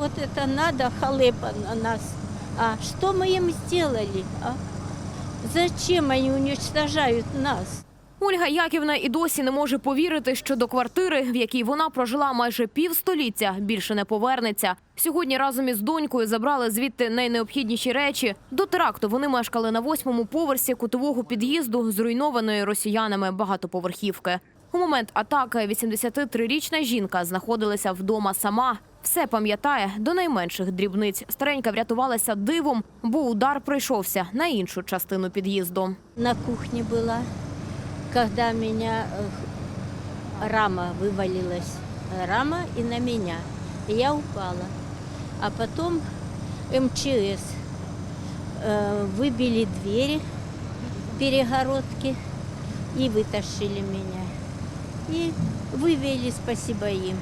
Вот это надо, халепа на нас. А что мы им сделали? А? Зачем они уничтожают нас? Ольга Яківна і досі не може повірити, що до квартири, в якій вона прожила майже півстоліття, більше не повернеться. Сьогодні разом із донькою забрали звідти найнеобхідніші речі. До теракту вони мешкали на восьмому поверсі кутового під'їзду, зруйнованої росіянами багатоповерхівки. У момент атаки 83-річна жінка знаходилася вдома сама. Все пам'ятає до найменших дрібниць. Старенька врятувалася дивом, бо удар прийшовся на іншу частину під'їзду. На кухне была, когда меня э, рама вывалилась. Рама и на меня. И я упала. А потом МЧС э, выбили двери, перегородки и вытащили меня. И вывели, спасибо им.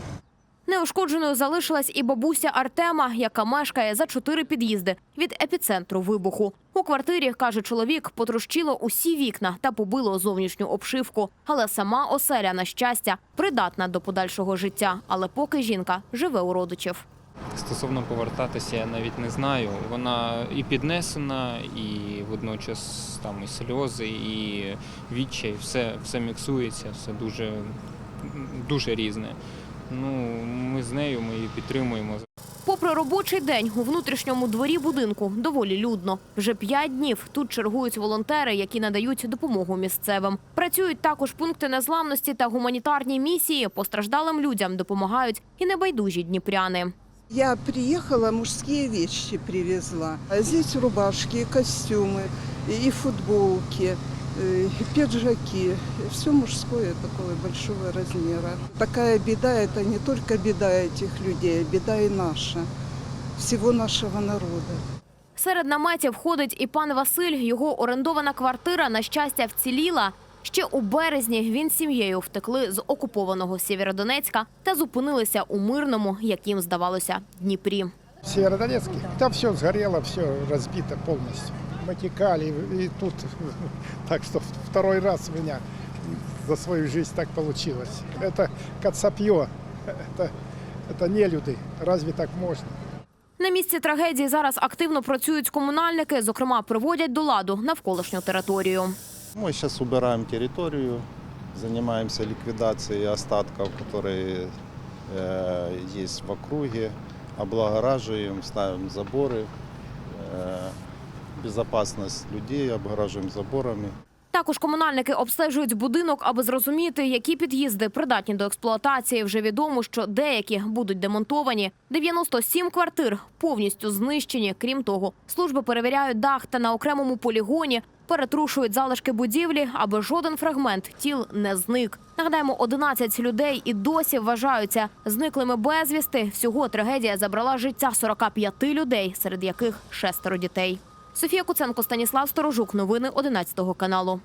Неушкодженою залишилась і бабуся Артема, яка мешкає за чотири під'їзди від епіцентру вибуху. У квартирі, каже чоловік, потрощило усі вікна та побило зовнішню обшивку. Але сама оселя, на щастя, придатна до подальшого життя. Але поки жінка живе у родичів. Стосовно повертатися, я навіть не знаю. Вона і піднесена, і водночас там і сльози, і відчай, все, все міксується, все дуже, дуже різне. Ну, ми з нею, ми її підтримуємо. Попри робочий день у внутрішньому дворі будинку доволі людно. Вже п'ять днів тут чергують волонтери, які надають допомогу місцевим. Працюють також пункти незламності та гуманітарні місії. Постраждалим людям допомагають і небайдужі дніпряни. Я приехала, мужские вещи привезла. А здесь рубашки, костюмы, и футболки, пиджаки. Все мужское такого большого размера. Такая беда, это не только беда этих людей, а беда и наша, всего нашего народа. Серед наметів ходить і пан Василь. Його орендована квартира, на щастя, вціліла. Ще у березні він з сім'єю втекли з окупованого Сєвєродонецька та зупинилися у мирному, як їм здавалося, Дніпрі. В Северодонецке. Там все сгорело, все разбито полностью. Мы текали, и тут, так что второй раз у меня за свою жизнь так получилось. Это кацапье, это, это не люди. Разве так можно? На місці трагедії зараз активно працюють комунальники, зокрема, приводять до ладу навколишню територію. Мы сейчас убираем территорию, занимаемся ликвидацией остатков, которые э, есть в округе, облагораживаем, ставим заборы, безопасность людей обгораживаем заборами. Також комунальники обстежують будинок, аби зрозуміти, які під'їзди придатні до експлуатації. Вже відомо, що деякі будуть демонтовані. 97 квартир повністю знищені. Крім того, служби перевіряють дах та на окремому полігоні перетрушують залишки будівлі, аби жоден фрагмент тіл не зник. Нагадаємо, 11 людей і досі вважаються зниклими безвісти. Всього трагедія забрала життя 45 людей, серед яких шестеро дітей. Софія Куценко, Станіслав Сторожук. Новини 11 каналу.